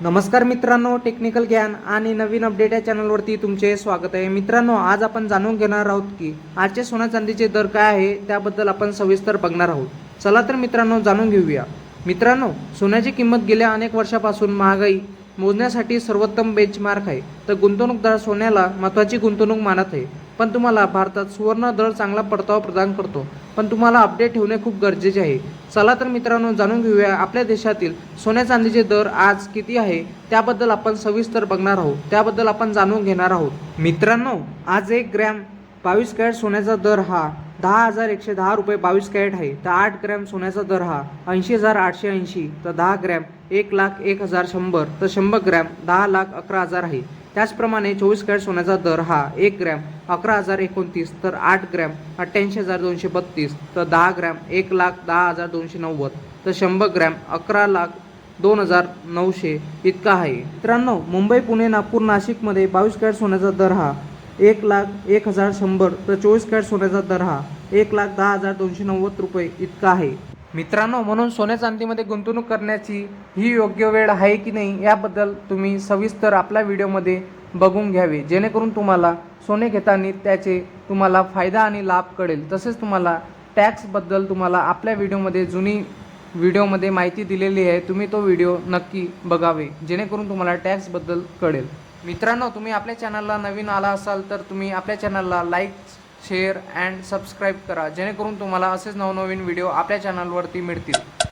नमस्कार मित्रांनो टेक्निकल ज्ञान आणि नवीन अपडेट या चॅनलवरती तुमचे स्वागत आहे. मित्रांनो आज आपण जाणून घेणार आहोत की आजचे सोन्या चांदीचे दर काय आहे त्याबद्दल आपण सविस्तर बघणार आहोत. चला तर मित्रांनो जाणून घेऊया. मित्रांनो सोन्याची किंमत गेल्या अनेक वर्षापासून महागाई मोजण्यासाठी सर्वोत्तम बेंचमार्क आहे. तर गुंतवणूकदार सोन्याला महत्त्वाची गुंतवणूक मानत आहे. पण तुम्हाला भारतात सुवर्ण दर चांगला परतावा प्रदान करतो. पण तुम्हाला अपडेट ठेवणे खूप गरजेचे आहे. चला तर मित्रांनो जाणून घेऊया आपल्या देशातील सोन्या चांदीचे दर आज किती आहे त्याबद्दल आपण सविस्तर बघणार आहोत. त्याबद्दल आपण जाणून घेणार आहोत. मित्रांनो आज एक ग्रॅम बावीस कॅरेट सोन्याचा दर हा दहा हजार एकशे दहा रुपये बावीस कॅरेट आहे. तर आठ ग्रॅम सोन्याचा दर हा ऐंशी हजार आठशे ऐंशी तर दहा ग्रॅम एक लाख एक हजार शंभर तर शंभर ग्रॅम दहा लाख अकरा हजार आहे. त्याचप्रमाणे चोवीस कॅरेट सोन्याचा दर हा एक ग्रॅम अकरा हजार एकोणतीस तर आठ ग्रॅम अठ्ठ्याऐंशी हजार दोनशे बत्तीस तर दहा ग्रॅम एक लाख दहा हजार दोनशे नव्वद तर शंभर ग्रॅम अकरा लाख दोन हजार नऊशे इतका आहे. मित्रांनो मुंबई पुणे नागपूर नाशिकमध्ये बावीस कॅरेट सोन्याचा दर हा एक लाख एक हजार शंभर तर चोवीस कॅरेट सोन्याचा दर हा एक लाख दहा हजार दोनशे नव्वद रुपये इतका आहे. मित्रांनो म्हणून सोन्या चांदीमध्ये गुंतवणूक करण्याची ही योग्य वेळ आहे की नाही याबद्दल तुम्ही सविस्तर आपल्या व्हिडिओमध्ये बघून घ्यावे. जेणेकरून तुम्हाला सोने घेताना त्याचे तुम्हाला फायदा आणि लाभ कळेल. तसेच तुम्हाला टॅक्सबद्दल तुम्हाला आपल्या व्हिडिओमध्ये जुनी व्हिडिओमध्ये माहिती दिलेली आहे. तुम्ही तो व्हिडिओ नक्की बघावे. जेणेकरून तुम्हाला टॅक्सबद्दल कळेल. मित्रांनो तुम्ही आपल्या चॅनलला नवीन आला असाल तर तुम्ही आपल्या चॅनलला लाईक शेअर अँड सबस्क्राईब करा. जेणेकरून तुम्हाला असेच नवनवीन व्हिडिओ आपल्या चॅनलवरती मिळतील.